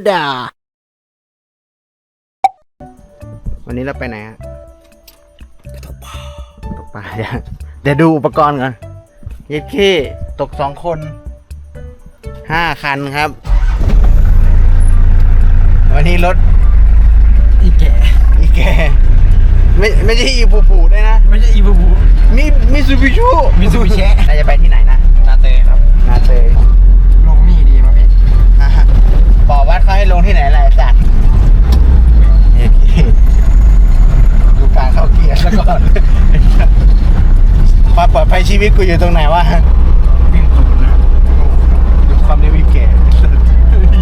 เอาดา วันนี้เราไปไหนฮะไปตกปลาตกปลาเดี๋ยวเดี๋ยวดูอุปกรณ์ก่อนเย็ดขี้ตกสองคนห้าคันครับ วันนี้รถ อีแก่อีแกไม่ไม่ใช่อีปูปูด้วยนะ ไม่ใช่อีบูบูมีมิซูบิชูมิซูบิชิเราจะไปที่ไหนนะ นาเตครับ นาเตย ลงนี่ดีมั้ยพี่ อะ บอกวัดเขาให้ลงที่ไหนล่ะไอ้สัตว์เนี่ยดูการเข้าเกียร์แล้วก่อนความปลอดภัยชีวิตกูอยู่ตรงไหนวะ วิ่งศูนย์นะ ดูความเร็วอีแก่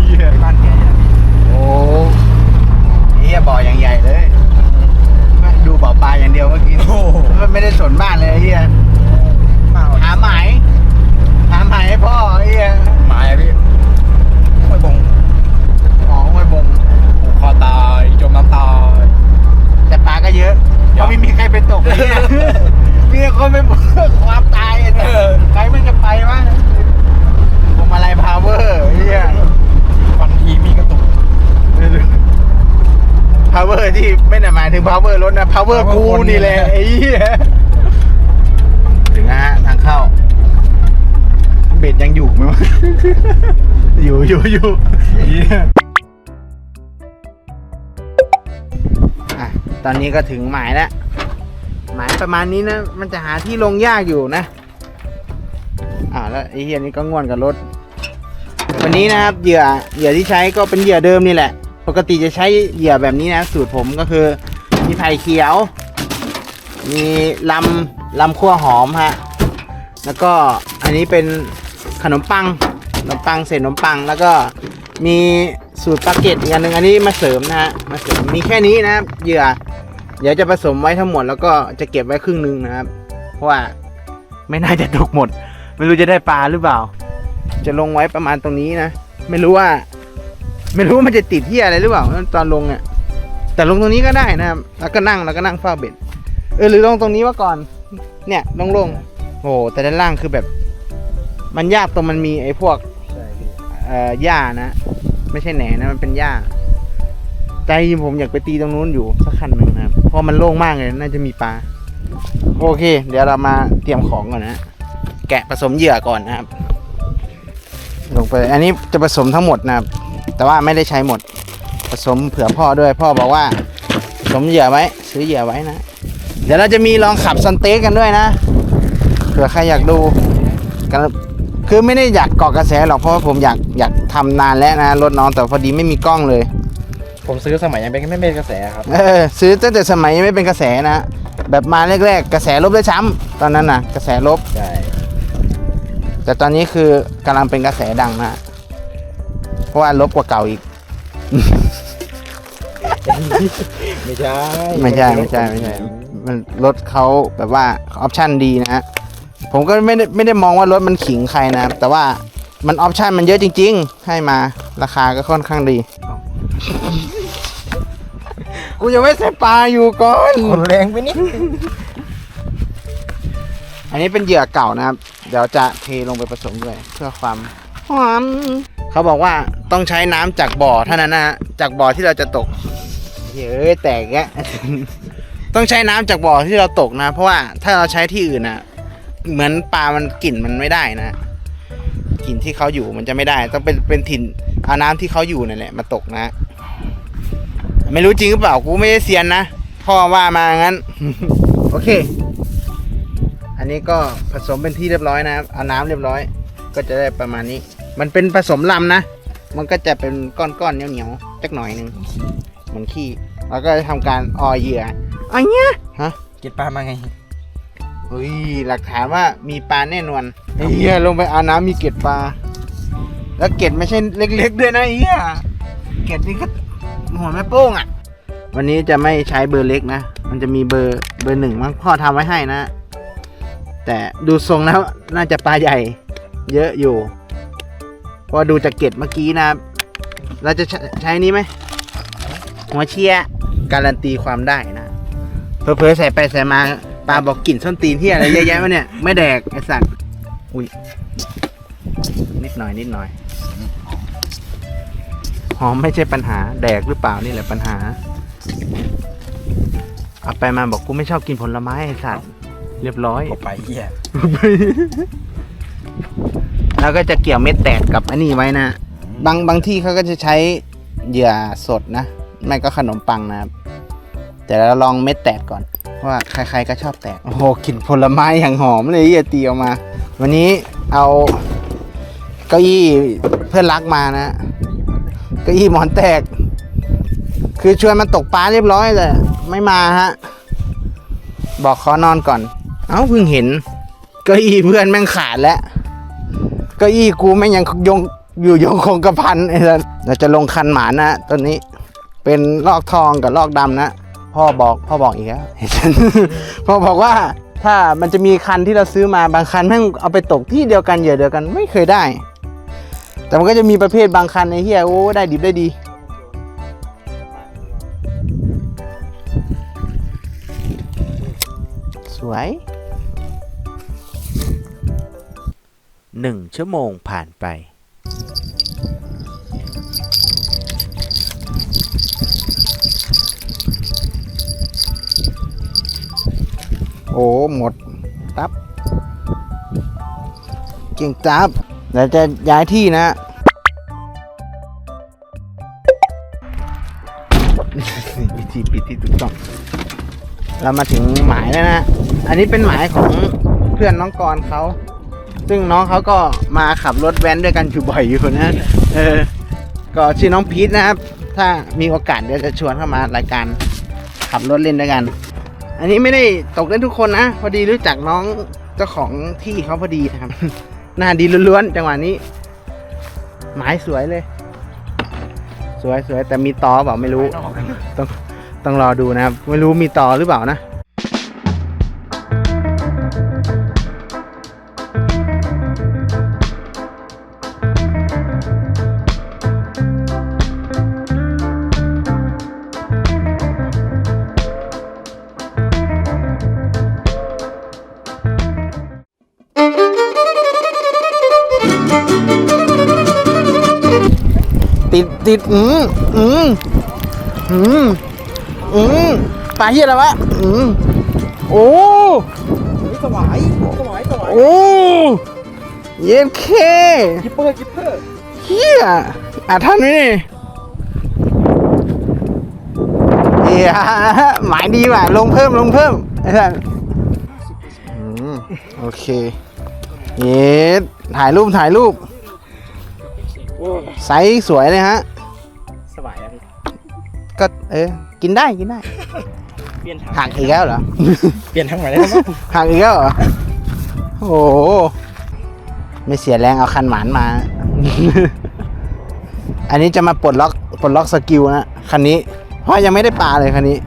เหี้ย บ้านแกอย่างนี้ โอ้เฮียบ่ออย่างใหญ่เลย ดูบ่อปลาอย่างเดียวเมื่อกี้ โอ้โห มันไม่ได้สนบ้านเลยไอ้เฮีย มา หาหมายหาหมายให้พ่อไอ้เฮีย หมายอะพี่ห้วยบง อ๋อห้วยบง ผูกคอตายจมน้ำตาย แต่ปลาก็เยอะ เย เพ อะ ราะไม่มีใครไปตกเลย มีแต่คนไปบอกความตายอะเนี่ยใครมันจะไปวะพวงมาลัยพาวเวอร์เฮีย ฟันทีมีกระตุก พาวเวอร์ที่ไม่ได้หมายถึงพาวเวอร์รถนะพาวเวอร์ power กูคนนี่นี่แหละแหละไอ้เหี้ยถึงนะฮะทางเข้า เบ็ดยังอยู่ไหมวะ อยู่อยู่อยู่เหี้ยอะตอนนี้ก็ถึงหมายแล้ว หมายประมาณนี้นะ มันจะหาที่ลงยากอยู่นะ อ่าแล้วไอ้เฮียนี่ก็ง่วนกับรถ วันนี้นะครับเหยื่อเหยื่อที่ใช้ก็เป็นเหยื่อเดิมนี่แหละป กติจะใช้เหยื่อแบบนี้นะ สูตรผมก็คือ มีไผ่เขียว มีลำลำขั้วหอมฮะ แล้วก็อันนี้เป็นขนมปังขนมปังเศษขนมปังแล้วก็มีสูตรปาเกตอีกอันหนึ่งอันนี้มาเสริมนะฮะมาเสริมมีแค่นี้นะครับเหยื่อเดี๋ยวจะผสมไว้ทั้งหมดแล้วก็จะเก็บไว้ครึ่งหนึงนะครับ เพราะว่าไม่น่าจะตกหมด ไม่รู้จะได้ปลาหรือเปล่า จะลงไว้ประมาณตรงนี้นะ ไม่รู้ว่า ไม่รู้ว่ามันจะติดที่อะไรหรือเปล่าตอนลงเนี่ยแต่ลงตรงนี้ก็ได้นะครับแล้วก็นั่งแล้วก็นั่งเฝ้าเบ็ดเออหรือลงตรงนี้ว่าก่อน เนี่ยลงลงโอ้แต่ด้านล่างคือแบบ มันยากตรงมันมีไอ้พวกใช่พี่เอ่อหญ้านะ ไม่ใช่แหนนะมันเป็นหญ้าใจผมอยากไปตีตรงนู้นอยู่สักคันหนึ่งนะครับเพราะมันโล่งมากเลยน่าจะมีปลาโอเค เดี๋ยวเรามาเตรียมของก่อนนะแกะผสมเหยื่อก่อนนะครับ ลงไป อันนี้จะผสมทั้งหมดนะครับ แต่ว่าไม่ได้ใช้หมด ผสมเผื่อพ่อด้วย พ่อบอกว่าผสมเหยื่อไว้ ซื้อเหยื่อไว้นะ เดี๋ยวเราจะมีลองขับซันเต็กกันด้วยนะ เผื่อใครอยากดูกันคือไม่ได้อยากเกาะกระแสหรอกเพราะว่าผมอยากอยากทำนานแล้วนะรถน้องแต่พอดีไม่มีกล้องเลย ผมซื้อสมัยยังเป็นไม่เป็นกระแสครับ เออซื้อตั้งแต่สมัยยังไม่เป็นกระแสนะ แบบมาแรกๆ กระแสลบด้วยซ้ำตอนนั้นนะกระแสลบ ใช่ แต่ตอนนี้คือกำลังเป็นกระแสดังนะ เพราะว่าลบกว่าเก่าอีก ไม่ใช่ไม่ใช่ไม่ใช่ไม่ใช่ มันรถเขาแบบว่าออปชั่นดีนะฮะ ผมก็ไม่ได้ไม่ได้มองว่ารถมันขิงใครนะ แต่ว่ามันออปชั่นมันเยอะจริง ๆ ให้มาราคาก็ค่อนข้างดี กูยังไม่ใส่ปลาอยู่ก่อน คนแรงไปนิดอันนี้เป็นเหยื่อเก่านะครับ เดี๋ยวจะเทลงไปผสมด้วยเพื่อความ หอมเขาบอกว่าต้องใช้น้ำจากบ่อเท่านั้นนะฮะจากบ่อที่เราจะตกเฮ้ยแตกแกะต้องใช้น้ำจากบ่อที่เราตกนะ เพราะว่าถ้าเราใช้ที่อื่นนะเหมือนปลามันกลิ่นมันไม่ได้นะกลิ่นที่เขาอยู่มันจะไม่ได้ ต้องเป็นเป็นถิ่นเอาน้ำที่เขาอยู่นั่นแหละมาตกนะ ไม่รู้จริงหรือเปล่ากูไม่ได้เซียนนะพ่อว่ามางั้น โอเค อันนี้ก็ผสมเป็นที่เรียบร้อยนะครับเอาน้ำเรียบร้อย ก็จะได้ประมาณนี้ มันเป็นผสมลำนะ มันก็จะเป็นก้อนๆเหนียวๆจักหน่อยหนึงเหมือนขี้แล้วก็จะทำการออเหยื่ออันเนี้ยฮะเก็บปลามาไงเฮ้ยหลักฐานว่ามีปลาแน่นอนไอ้เหี้ยลงไปเอาน้ำมีเกล็ดปลา แล้วเกล็ดไม่ใช่เล็กๆด้วยนะไอ้เหี้ยเกล็ดนี่ก็หัวแม่โป้งอะ วันนี้จะไม่ใช้เบอร์เล็กนะ มันจะมีเบอร์เบอร์หนึ่งมั้งพ่อทำไว้ให้นะ แต่ดูทรงแล้วน่าจะปลาใหญ่ เยอะอยู่เพราะดูจากเกล็ดเมื่อกี้นะครับเราจะใช้ใช้นี้ไหม หัวเชียการันตีความได้นะเผลอๆใส่ไปใส่มาปลาบอกกลิ่นส้นตีนที่อะไรเยอะแยะวะเนี่ย ไม่แดกไอสัตว์อุ้ยนิดหน่อยนิดหน่อยหอมไม่ใช่ปัญหา แดกหรือเปล่านี่แหละปัญหา เอาไปมาบอกกูไม่ชอบกินผลไม้ไอ้สัตว์เรียบร้อยก็ไปเหี้ย แล้วก็จะเกี่ยวเม็ดแตกกับอันนี้ไว้นะ บางบางที่เขาก็จะใช้เหยื่อสดนะ ไม่ก็ขนมปังนะครับ แต่เราลองเม็ดแตกก่อน เพราะว่าใครๆก็ชอบแตก โอ้โหกลิ่นผลไม้อย่างหอมเลยเหี้ยตีออกมา วันนี้เอาเก้าอี้เพื่อนรักมานะ เก้าอี้หมอนแตก คือชวนมันตกปลาเรียบร้อยเลย ไม่มาฮะ บอกขอนอนก่อน เอ้าเพิ่งเห็นเก้าอี้เพื่อนแม่งขาดแล้ว เก้าอี้กูแม่ยังยงอยู่ยงคงกระพันไอ้สัสเราจะลงคันหมานะตัวนี้เป็นลอกทองกับลอกดำนะ พ่อบอกพ่อบอกอีกแล้วพ่อบอกว่าถ้ามันจะมีคันที่เราซื้อมาบางคันแม่งเอาไปตกที่เดียวกันเหยื่อเดียวกันไม่เคยได้ แต่มันก็จะมีประเภทบางคันไอ้เหี้ยโอ้ได้ดิบได้ดีสวย หนึ่งชั่วโมงผ่านไป โอ้ หมด ตับ เก่งจับเดี๋ยวจะย้ายที่นะ วิธีปิดที่ถูกต้อง เรามาถึงหมายแล้วนะ อันนี้เป็นหมายของเพื่อนน้องกรณ์เขา ซึ่งน้องเขาก็มาขับรถแว้นด้วยกันอยู่บ่อยอยู่นะเออก็ชื่อน้องพีทนะครับ ถ้ามีโอกาสเดี๋ยวจะชวนเข้ามารายการขับรถเล่นด้วยกัน อันนี้ไม่ได้ตกเล่นทุกคนนะพอดีรู้จักน้องเจ้าของที่เขาพอดีนะครับ หน้าดีล้วนๆจังหวะนี้ หมายสวยเลย สวยสวยแต่มีตอเปล่าไม่รู้ต้องต้องรอดูนะครับ ไม่รู้มีต่อหรือเปล่านะ ติดติด อืมอืมอืมอืมปลาเฮียอะไรวะ อืมโอ้สวายสวายสวายโอ้เย็นเคกิปเปอร์กิปเปอร์เฮียอะท่านนี่เฮียหมายดีว่ะ ลงเพิ่มลงเพิ่มไอ้ท่านอืมโอเค เย็ดถ่ายรูปถ่ายรูปไซส์สวยเลยฮะ สวายอะพี่ก็เออ กินได้กินได้เปลี่ยนถังหักอีกแล้วเหรอเปลี่ยนถังใหม่ได้ไหมหักอีกแล้วเหรอโอ้โหไม่เสียแรงเอาคันหมานมา อันนี้จะมาปลดล็อกปลดล็อกสกิลนะคันนี้ เพราะยังไม่ได้ปลาเลยคันนี้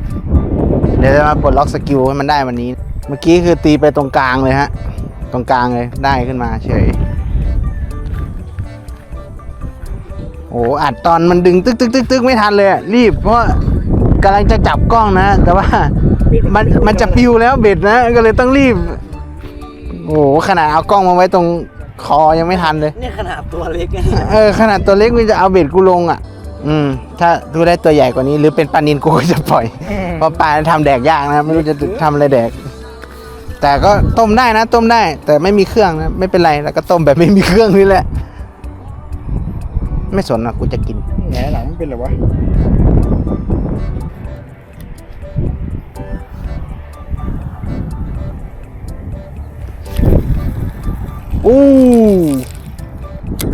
เดี๋ยวจะมาปลดล็อกสกิลให้มันได้วันนี้ เมื่อกี้คือตีไปตรงกลางเลยฮะ ตรงกลางเลยได้ขึ้นมาเฉย โอ้อัดตอนมันดึงตึกตึกตึกตึกไม่ทันเลยอะรีบ เพราะว่ากำลังจะจับกล้องนะ แต่ว่ามันมันจะปิวแล้วเบ็ดนะ ก็เลยต้องรีบ โอ้โหขนาดเอากล้องมาไว้ตรงคอยังไม่ทันเลย เนี่ยขนาดตัวเล็กนะเออขนาดตัวเล็กมันจะเอาเบ็ดกูลงอะ อืม ถ้าดูได้ตัวใหญ่กว่านี้ หรือเป็นปลานินกูก็จะปล่อย เพราะปลาทำแดกยากนะไม่รู้จะทำอะไรแดก แต่ก็ต้มได้นะ ต้มได้ แต่ไม่มีเครื่องนะไม่เป็นไรแล้วก็ต้มแบบไม่มีเครื่องนี่แหละ ไม่สนอะกูจะกินแหนหลังมันเป็นไรวะอู้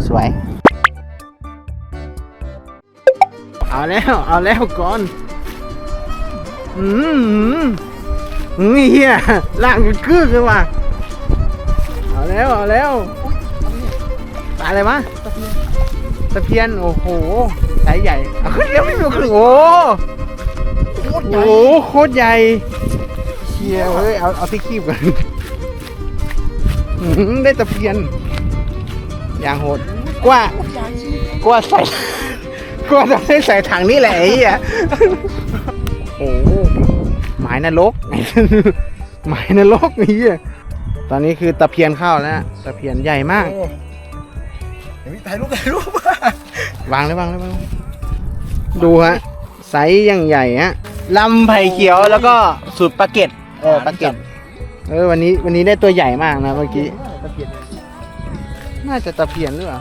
สวย เอาแล้ว เอาแล้วก่อน อืมอืมเฮียล่างกันกึกเลยว่ะ เอาแล้ว เอาแล้วปลาอะไรมะตะเพียน โอ้โหสายใหญ่เอาขึ้นเร็วไม่มีขึ้นโอ้โคตรโหใหญ่โคตรใหญ่เชียเฮ้ยเอาเอาที่คีบกันอื้อหือได้ตะเพียน อย่างโหดกว่าโคตรใหญ่กว่าใส่กว่าจะได้ใส่ถังนี่แหละไอ้เหี้ยโอ้โหหมายนรกหมายนรกไอ้เหี้ยตอนนี้คือตะเพียนเข้าแล้วนะตะเพียนใหญ่มากโอ้เดี๋ยวถ่ายรูปถ่ายรูปวางเลยวางเลยวางเลยดูฮะไซส์ยังใหญ่ฮะลำไผ่เขียวแล้วก็สูตรปลาเก็ดเออปลาเก็ดเออวันนี้วันนี้ได้ตัวใหญ่มากนะเมื่อกี้ตะเกียบน่าจะตะเพียนหรือเปล่า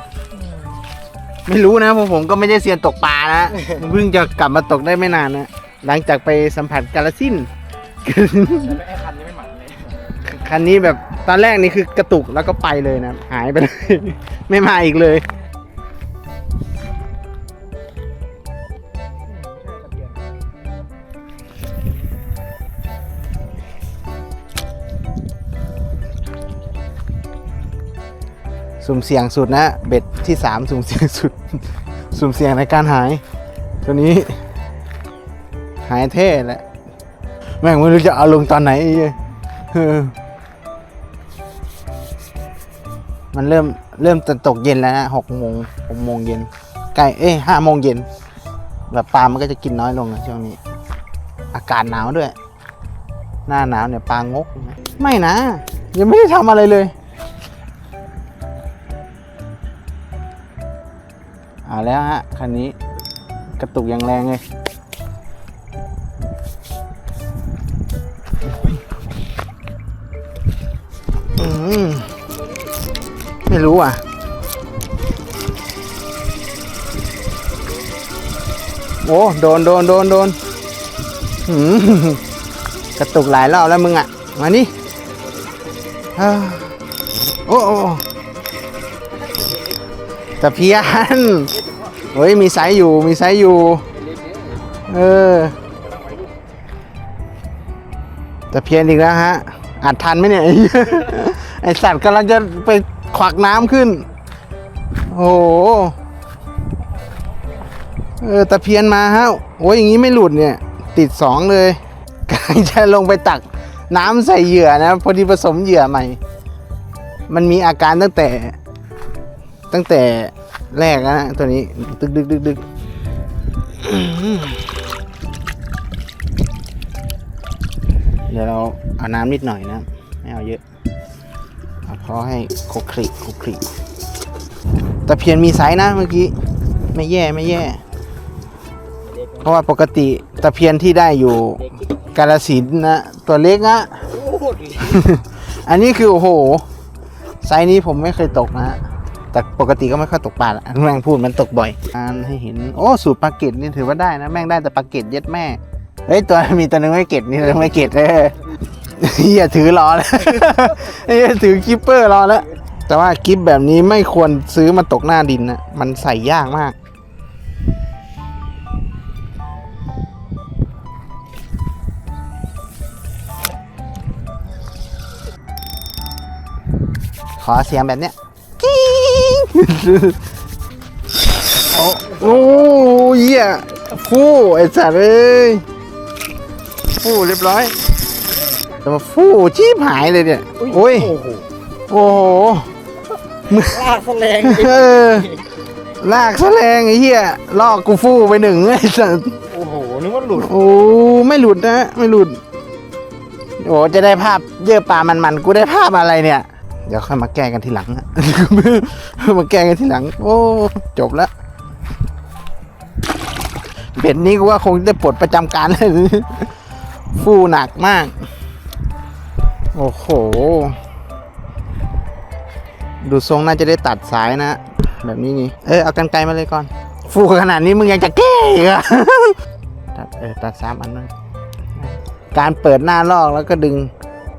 ไม่รู้นะเพราะผมก็ไม่ได้เซียนตกปลานะเพิ่งจะกลับมาตกได้ไม่นานนะหลังจากไปสัมผัสกาลสินธุ์แต่ไอ้ คันนี้แบบตอนแรกนี่คือกระตุกแล้วก็ไปเลยนะ หายไปเลย ไม่มาอีกเลยสุ่มเสี่ยงสุดนะ เบ็ดที่สามสุ่มเสี่ยงสุด สุ่มเสี่ยงในการหาย ตัวนี้ หายเท่แหละ แม่งไม่รู้จะเอาลงตอนไหนยเออ มันเริ่มเริ่มจะตกเย็นแล้วนะหกโมงหกโมงเย็นใกล้เอ้ยห้าโมงเย็นแบบปลามันก็จะกินน้อยลงนะช่วงนี้ อากาศหนาวด้วย หน้าหนาวเนี่ยปลางก ไม่นะ ยังไม่ได้ทำอะไรเลย เอาแล้วฮะคันนี้กระตุกอย่างแรงเลย ไม่รู้อะ โอ้โดนโดนโดนโดนหืมกระตุกหลายรอบแล้วมึงอะ มานี่โอ้โอ้ตะเพียนเฮ้ย มีไซส์อยู่ มีไซส์อยู่ เออตะเพียนอีกแล้วฮะอัดทันไหมเนี่ย ไอสัตว์กำลังจะไป ขวักน้ำขึ้น โอ้โหเออตะเพียนมาฮะโอ้ยอย่างนี้ไม่หลุดเนี่ย ติดสองเลยกำลังจะลงไปตักน้ำใส่เหยื่อนะ พอดีผสมเหยื่อใหม่ มันมีอาการตั้งแต่ ตั้งแต่แรกนะตัวนี้ ดึกดึกดึกดึกเดี๋ยวเราเอาน้ำนิดหน่อยนะ ไม่เอาเยอะ เอาพอให้คลุกคลิกคลุกคลิกตะเพียนมีไซส์นะเมื่อกี้ ไม่แย่ไม่แย่ เพราะว่าปกติตะเพียนที่ได้อยู่กาลสินนะตัวเล็กนะอันนี้คือโอ้โห ไซส์นี้ผมไม่เคยตกนะแต่ปกติก็ไม่ค่อยตกปลาแม่งพูดมันตกบ่อยอ่านให้เห็น โอ้ สูตรปลาเก็ดนี่ถือว่าได้นะ แม่งได้แต่ปลาเก็ดเย็ดแม่ เฮ้ย ตัวมีตัวหนึงไม่เก็ดนี่ตัวหนึงไม่เก็ดเออ เฮียถือรอแล้วเฮียถือกิปเปอร์รอแล้ว แต่ว่ากิปแบบนี้ไม่ควรซื้อมาตกหน้าดินนะมันใส่ยากมาก ขอเสียงแบบเนี้ยโอ้โอ้เหี้ยฟู่ไอ้สัตว์เอ้ยฟู่เรียบร้อย แต่มาฟู่ชีพหายเลยเนี่ยโอ้ยโอ้โหโอ้โหลากแสลงเออลากแสลงไอ้เหี้ยลอกกูฟู่ไปหนึ่งไอ้สัตว์โอ้โหนึกว่าหลุดโอ้ไม่หลุดนะไม่หลุดโอ้จะได้ภาพเยื่อปลามันๆกูได้ภาพอะไรเนี่ยเดี๋ยวค่อยมาแก้กันทีหลังอะมาแก้กันทีหลัง โอ้ จบแล้วเบ็ดนี้กูว่าคงได้ปลดประจำการเลยฟู่หนักมาก โอ้โห ดูทรงน่าจะได้ตัดสายนะ แบบนี้นี่ เออเอากันไกลมาเลยก่อน ฟูขนาดนี้มึงยังจะแก้อีกเหรอะตัดเออตัดสามอันนั้นการเปิดหน้าลอกแล้วก็ดึง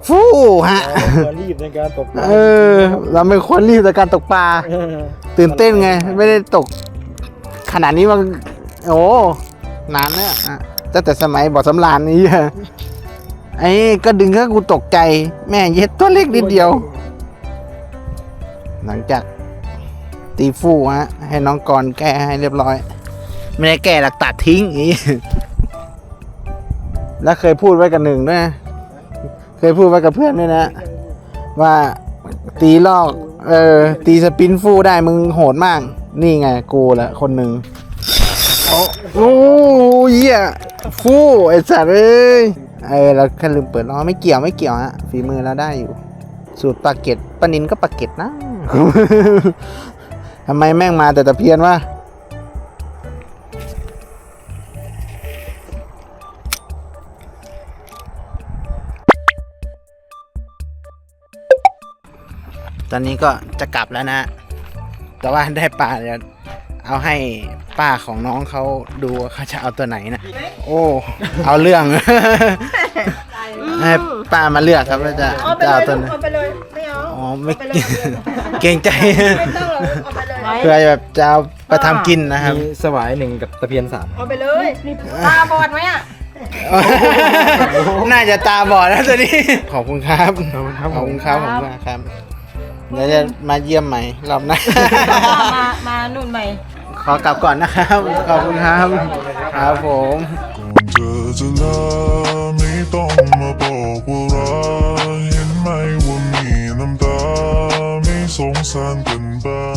ฟู่ฮะ เรารีบในการตกปลาเออ เราไม่ควรรีบในการตกปลา เออตื่นเต้นไง ไม่ได้ตก ขนาดนี้มันโอ้นานแล้วอะตั้งแต่สมัยบ่อสำรานนี่อะ ไอ้ก็ดึงก็กูตกใจ แม่เย็ดตัวเล็กนิดเดียว หลังจากตีฟู่ฮะ ให้น้องกรแก้ให้เรียบร้อย ไม่ได้แก้หลักตัดทิ้งอีแล้วเคยพูดไว้กับหนึ่งด้วยนะเคยพูดไว้กับเพื่อนด้วยนะ ว่าตีลอก เออ ตีสปินฟู่ได้มึงโหดมาก นี่ไงกูแหละคนหนึ่งโอ้โอ้เหี้ยฟู่ไอ้สัตว์เอ้ย เออเราแค่ลืมเปิดล้อไม่เกี่ยวไม่เกี่ยวฮะฝีมือเราได้อยู่ สูตรปาเก็ตปนินก็ปาเก็ตนะทำไมแม่งมาแต่ตะเพียนวะตอนนี้ก็จะกลับแล้วนะ แต่ว่าได้ปลาเะเอาให้ป้าของน้องเขาดูเขาจะเอาตัวไหนนะ โอ้ เอาเรื่อง ให้ป้ามาเลือกครับว่าจะเอาไปจะเลเอายตัวลูไหนกเอาไปเลยไม่เอาอ๋อไม่เอาไปเลยเอาไปเลยเกรงใจไม่ต้องหรอกเอาไปเลยเพื่อแบบจะเอาไปทำกินนะครับ มีสวายหนึ่งกับตะเพียนสามเอาไปเลยตาบอดไหมอะน่าจะตาบอดแล้วตัวนี้ ขอบคุณครับ ขอบคุณครับขอบคุณครับขอบคุณมากครับเดี๋ยวจะมาเยี่ยมใหม่รอบหน้า มามานุ่นใหม่ ขอกลับก่อนนะครับ ขอบคุณครับ ครับผมก่อน เธอจะลาไม่ต้องมาบอกว่ารักเห็นไหมว่ามีน้ำตา ไม่สงสารกันบ้าง